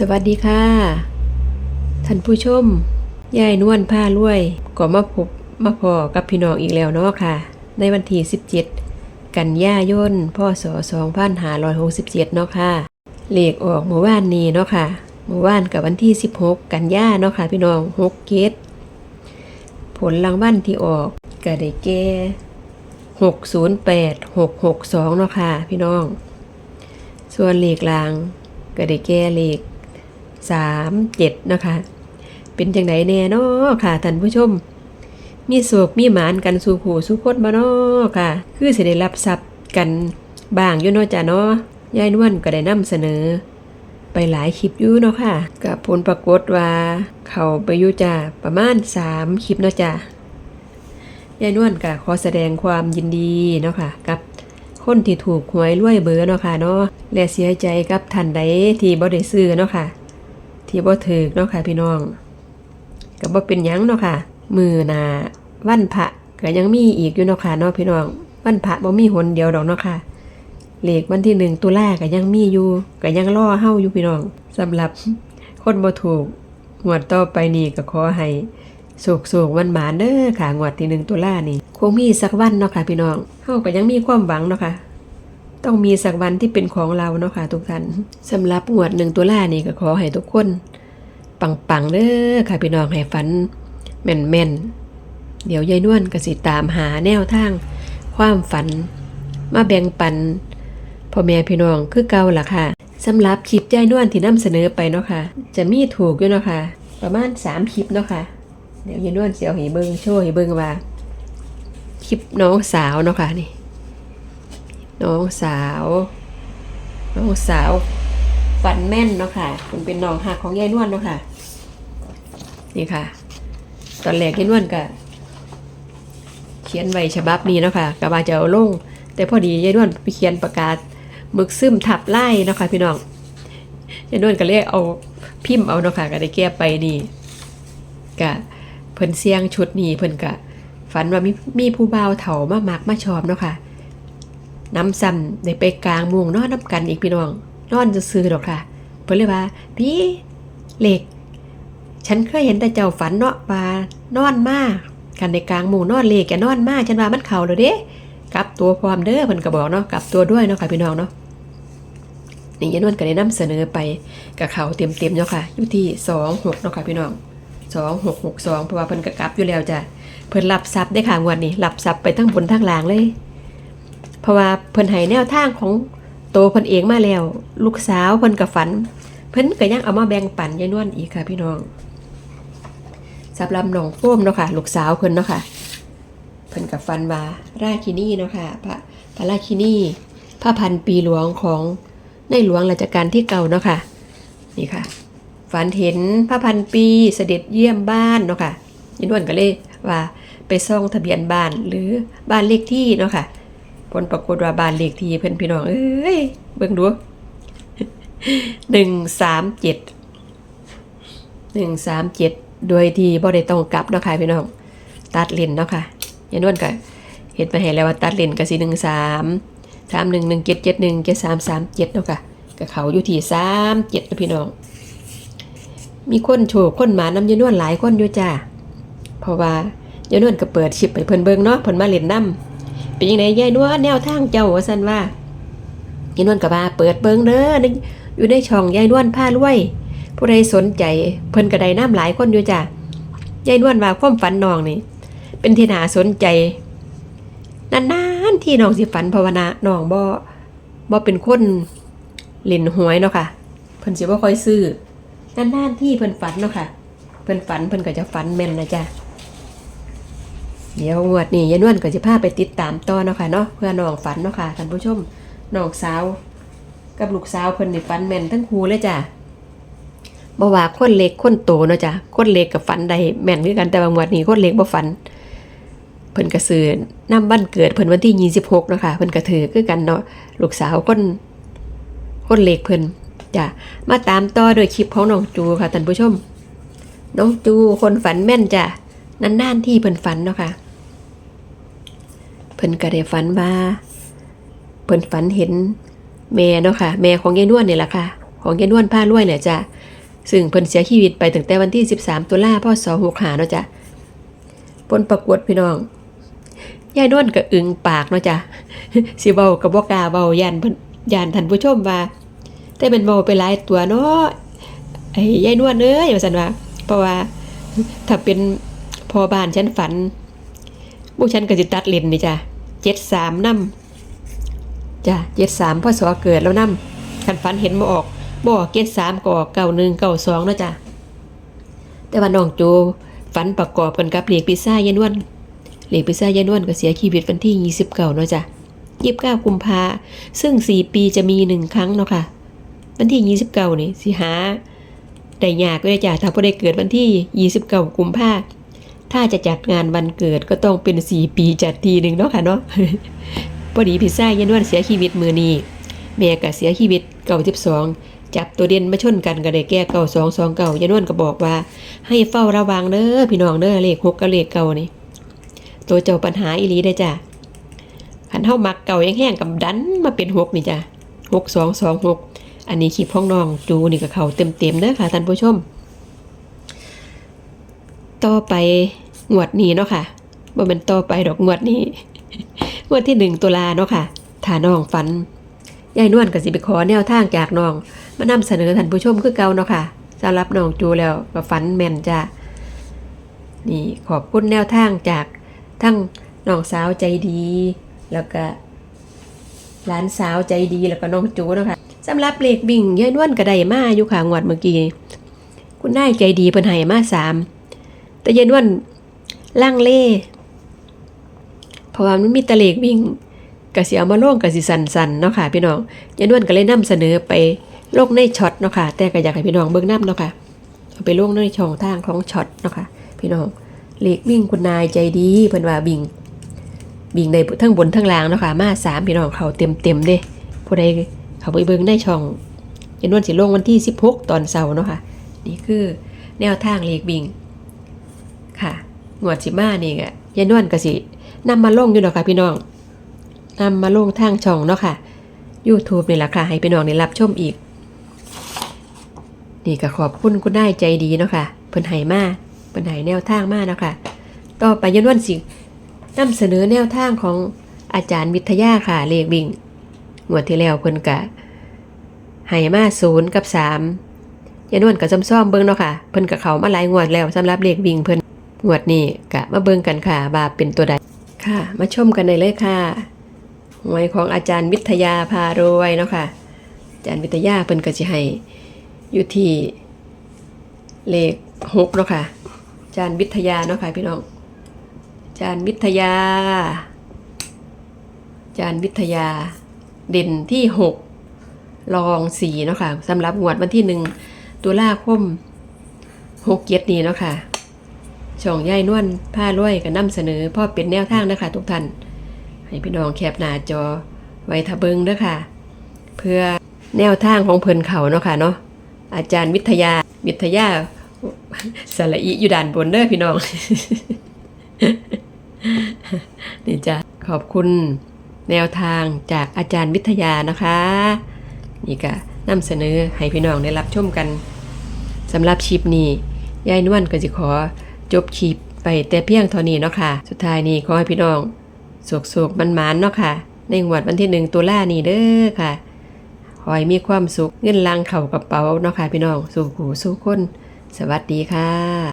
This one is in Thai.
สวัสดีค่ะ ท่านผู้ชมยายนวลผ้ารวยก็มาพบมาพอกับพี่น้องอีกแล้วเนาะค่ะ ในวันที่ 17 กันยายนพศ2567เนาะค่ะเลขออกเมื่อวานนี้เนาะค่ะเมื่อวานกับวันที่ 16 กันยาเนาะค่ะ พี่น้อง6เกตผลรางวัลที่ออกก็ได้แก่608 662เนาะค่ะ พี่น้อง ส่วนเลขลางก็ได้แก่เลข สามเจ็ดนะคะ เป็นจังไดแน่นาะค่ะท่านผู้ชม มีโศกมีหมานกันสู่ผู้สู่คนมาเนาะค่ะ คือสิได้รับทรัพย์กันบ้างอยู่เนาะจ้ะเนาะยายนวลก็ได้นำเสนอ ไปหลายคลิปอยู่เนาะค่ะกับผลปรากฏว่า เขาไปอยู่จ้ะประมาณสามคลิปเนาะจ้ะยายนวลก็ขอแสดงความยินดีเนาะค่ะ กับคนที่ถูกหวยรวยเบอร์เนาะค่ะเนาะและเสียใจกับท่านใดที่บ่ได้ซื้อเนาะค่ะ ที่บ่ถือเนาะค่ะพี่น้องก็บ่เป็นยังเนาะค่ะ มือนาวันพระก็ยังมีอีกอยู่เนาะค่ะเนาะพี่น้อง วันพระบ่มีหนเดียวดอกเนาะค่ะเลขวันที่หนึ่งตุลาก็ยังมีอยู่ก็ยังรอเฮาอยู่พี่น้องสำหรับคนบ่ถูกงวดต่อไปนี่ก็ขอให้สุกสุกวันหมาเด้อค่ะงวดที่หนึ่งตุลานี่คงมีสักวันเนาะค่ะพี่น้องเฮาก็ยังมีความหวังเนาะค่ะ ต้องมีสักวันที่เป็นของเราเนาะค่ะทุกท่านสำหรับงวดหนึ่งตุลานี่ก็ขอให้ทุกคนปังๆเด้อค่ะพี่น้องให้ฝันแม่นๆ เดี๋ยวยายนวลก็สิตามหาแนวทาง ความฝัน มาแบ่งปันพ่อแม่พี่น้องคือเก่าล่ะค่ะสำหรับคลิปยายนวลที่นำเสนอไปเนาะค่ะ จะมีถูกอยู่เนาะค่ะ ประมาณ 3 คลิปเนาะค่ะ เดี๋ยวยายนวลเสิเอาให้เบิงโชว์ให้เบิงว่า คลิปน้องสาวเนาะค่ะนี่ น้องสาว น้องสาวฝันแม่นเนาะค่ะคุณเป็นน้องหักของยายนวลเนาะค่ะ นี่ค่ะ ตอนแรกยายนวลก็เขียนไว้ฉบับนี้เนาะค่ะก็ว่าจะเอาลง แต่พอดียายนวลไปเขียนประกาศมึกซึมทับไล่เนาะค่ะพี่น้องยายนวลก็เลยเอาพิมพ์เอาเนาะค่ะก็ได้แก้ไปนี่ก็เพิ่นเสียงชุดนี้เพิ่นก็ฝันว่ามีมีผู้บ่าวเฒ่ามามักมาชอบเนาะค่ะ น้ำซ้ำได้ไปกลางมุงนอนน้ำกันอีกพี่น้อง นอนจะซื้อๆดอกค่ะ เพิ่นเลยว่า พี่เหล็ก ฉันเคยเห็นแต่เจ้าฝันเนาะว่านอนมากกันในกลางหมู่นอนเลขแกนอนมากฉันว่ามันเข่าเลยเด้กลับตัวพร้อมเด้อเพิ่นก็บอกเนาะกลับตัวด้วยเนาะค่ะพี่น้องเนาะนี่ยายนวลก็ได้นำเสนอไปกับเขาเต็มๆเนาะค่ะอยู่ที่สองหกเนาะค่ะพี่น้องสองหกหกสองเพราะว่าเพิ่นก็กลับอยู่แล้วจ้ะเพิ่นรับทรัพย์ได้ค่ะงวดนี้รับทรัพย์ไปทั้งบนทั้งล่างเลย เพราะว่าเพิ่นให้แนวทางของโตเพิ่นเองมาแล้ว ลูกสาวเพิ่นก็ฝัน เพิ่นก็ยังเอามาแบ่งปันยายนวลอีกค่ะ พี่น้องสำหรับน้องโฟมเนาะค่ะ ลูกสาวเพิ่นเนาะค่ะเพิ่นกับฟันว่าราคินีเนาะค่ะพระพระราคินีพระพันปีหลวงของในหลวงรัชกาลที่เก่าเนาะค่ะนี่ค่ะ ฝันเห็นพระพันปีเสด็จเยี่ยมบ้านเนาะค่ะยายนวลก็เลยว่าไปซ่องทะเบียนบ้านหรือบ้านเลขที่เนาะค่ะ ลปรากฏว่าบ้านเลขที่เพิ่อนพี่น้องเอ้ยเบิ่งดูหนึ่งสามเจ็ดหนึ่งสามเจ็ดโดยที่บ่ได้ต้องกลับเนาะค่ะพี่น้อง ตัดเลนเนาะค่ะยายนวลก็เห็นมาให้แล้วว่าตัดเลนก็สิหนึ่งสามสามหนึ่งหนึ่งเจ็ดเจ็ดหนึ่งเจ็ดสามสามเจ็ดเนาะค่ะกับเขาอยู่ที่สามเจ็ดนะพี่น้อง มีคนโชว์คนหมาน้ำยายนวลหลายคนอยู่จ้าเพราะว่ายายนวลก็เปิดชิปไปเพิ่นเบิ่งเนาะเพิ่นมาเล่นน้ำ เป็นยังไงยายนวลแนวทางเจ้าว่าสันว่ายายนวลก็ว่าเปิดเบิงเด้ออยู่ในช่องยายนวลผ้ารวย ผู้ใดสนใจเพิ่นก็ไดน้ำหลายคนอยู่จ้ะยายนวลว่าความฝันน้องนี่เป็นที่น่าสนใจนานๆที่น้องสิฝันภาวนาน้องบ่บ่เป็นคนเล่นหวยเนาะค่ะเพิ่นสิบ่ค่อยซื้อนานๆที่เพิ่นฝันเนาะค่ะเพิ่นฝันเพิ่นก็จะฝันแม่นนะจ้ะ เดี๋ยวงวดนี้ยายนวลก็จะพาไปติดตามต่อเนาะค่ะเนาะเพื่อน้องฝันเนาะค่ะท่านผู้ชมน้องสาว กับลูกสาวเพิ่นนี่ฝันแม่นทั้งคู่เลยจ้ะบ่ว่าคนเล็กคนโตเนาะจ้ะคนเล็กกับฝันได้แม่นคือกันแต่บางวดนี้คนเล็กบ่ฝันเพิ่นก็ซื้อนำวันเกิดเพิ่นวันที่26เนาะค่ะเพิ่นก็ถือคือกันเนาะลูกสาวคนคนเล็กเพิ่นจ้ะมาตามต่อโดยคลิปของน้องจูค่ะท่านผู้ชม น้องจูคนฝันแม่นจ้ะนานๆที่เพิ่นฝันเนาะค่ะ เพิ่นก็ได้ฝันว่า เพิ่นฝันเห็นแม่เนาะค่ะ แม่ของยายนวลนี่แหละค่ะ ของยายนวลผ้ารวยเนี่ยจ้ะซึ่งเพิ่นเสียชีวิตไปตั้งแต่วันที่ 13 ตุลาพศ65เนาะจ้ะผลประกวดพี่น้องยายนวลก็อึงปากเนาะจ้ะสิเว้าก็บ่กล้าเว้าย่านเพิ่นย่านท่านผู้ชมว่า แต่เป็นเว้าไปหลายตัวเนาะไอ้ยายนวลเอ้ยว่าซั่นว่า เพราะว่าถ้าเป็นพอบ้านฉันฝัน พวกฉันก็สิตัดเลนนี่จ้ะ73นำจ้ะ73พศเกิดแล้วนำคันฝันเห็นบ่ออกบ่ออก73ก็ออก91 92เนาะจ้ะแต่ว่าน้องโจฝันประกอบกันกับเหลขพิซซ่ายายนวลเหลขพิซซ่ายายนวลก็เสียชีวิตวันที่29เก่าเนาะจ้ะ29กุมภาซึ่ง4ปีจะมีหนึ่งครั้งเนาะค่ะ วันที่29นี่สิหาได้ยากเลยจ้ะถ้าพอได้เกิดวันที่29กุมภา ถ้าจะจัดงานวันเกิดก็ต้องเป็น4ปีจัดทีหนึ่งเนาะค่ะเนาะพอดีพิซซ่ายันวันเสียชีวิตมือนี้แม่ก็เสียชีวิตเก่า12จับตัวเด่นมาชนกันก็ได้แก้เก่าสองสองเก่ายันวันก็บอกว่า ให้เฝ้าระวังเด้อพี่น้องเด้อเลขหกกับเลขเก่านี่ตัวเจ้าปัญหาอีหลีได้จ้ะขันเท่ามักเก่ายังแห้งกับดันมาเป็นหกนี่จ้ะหกสองสองหกอันนี้คลิปของน้องจูนี่ก็เขาเต็มๆเด้อค่ะท่านผู้ชม ต่อไปงวดนี้เนาะค่ะว่ามันต่อไปดอกงวดนี้งวดที่หนึ่งตุลาเนาะค่ะถาน้องฝันยายนวลก็สิไปขอแนวทางจากน้อง มานำเสนอท่านผู้ชมคือเก่าเนาะค่ะสำหรับน้องจูแล้วก็ฝันแม่นจ้ะนี่ขอบคุณแนวทางจากทั้งน้องสาวใจดี แล้วก็หลานสาวใจดีแล้วก็น้องจูเนาะค่ะสำหรับเลขบิ่งยายนวลก็ได้มาอยู่ค่ะงวดเมื่อกี้ คุณนายใจดีเพิ่นให้มาสาม แต่ยายนวันลลังเล่เพราะว่ามันมีตะเลขวิ่งก็สิเอามาล่งก็สิสั่นเนาะค่ะพี่น้องยายนวลก็เลยนำเสนอไปโลงในช็อตเนาะค่ะแต่ก็อยากให้พี่น้องเบิ่งนํเนาะค่ะเอาไปลงในช่องทางของช็อตเนาะค่ะพี่น้องเลขวิ่งคุณนายใจดีเพิ่นว่าบิ่งบิ่งในทั้งบนทั้งล่างเนาะค่ะมาสามพี่น้องเขาเต็มๆเด้ผู้ใดเขาไปเบิ่งได้ช่องเยานวันสิลงวันที่ 16 ตอนเสาร์เนาะค่ะนี่คือแนวทางเลขบิง ค่ะงวดสิมานี่ก็ยานวนก็สินำมาลงอยู่เนาะค่ะพี่น้องนำมาลงทางช่องเนาะค่ะ YouTube นี่แหละค่ะ ให้พี่น้องได้รับชมอีก นี่ก็ขอบคุณคุณได้ใจดีเนาะค่ะเพิ่นให้มาเพิ่นให้แนวทางมาเนาะค่ะ ต่อไปยานวนสินำเสนอแนวทางของอาจารย์วิทยาค่ะเลขบิงงวดที่แล้วเพิ่นกะให้มาศูนย์กับสามยานวลกับซ้ำซ้อมเบิ่งเนาะค่ะ เพิ่นกับเขามาหลายงวดแล้วสำหรับเลขวิ่งเพิ่น งวดนี้กะมาเบิ่งกันค่ะว่าเป็นตัวใดค่ะ มาชมกันได้เลยค่ะหวยของอาจารย์วิทยาพารวยเนาะค่ะ อาจารย์วิทยาเพิ่นก็สิให้อยู่ที่เลขหกเนาะค่ะ อาจารย์วิทยาเนาะค่ะพี่น้อง อาจารย์วิทยา อาจารย์วิทยาเด่นที่6รอง4เนาะค่ะสำหรับงวดวันที่1ตุลาคม6เกียรตินี้เนาะค่ะ ช่องย่ายนวลผ้ารวยก็นำเสนอพ่อเป็นแนวทางนะคะทุกท่าน ให้พี่น้องแคปหน้าจอไว้ทะเบิงเด้อค่ะ เพื่อแนวทางของเพิ่นเขาเนาะค่ะเนาะอาจารย์วิทยาวิทยาสระอีอยู่ด้านบนเด้อพี่น้องนี่จ้ะขอบคุณแนวทางจากอาจารย์วิทยานะคะ นี่ก็นำเสนอให้พี่น้องได้รับชมกันสำหรับคลิปนี้ยายนวลก็จะขอ จบคลิปไปแต่เพียงเท่านี้เนาะค่ะ สุดท้ายนี้ขอให้พี่น้องสุขๆมันมานเนาะค่ะ ในงวดวันที่หนึ่งตุลานี่เด้อค่ะขอให้มีความสุขเงินลังเข่ากระเป๋าเนาะค่ะพี่น้อง สู่หูสู่คน สวัสดีค่ะ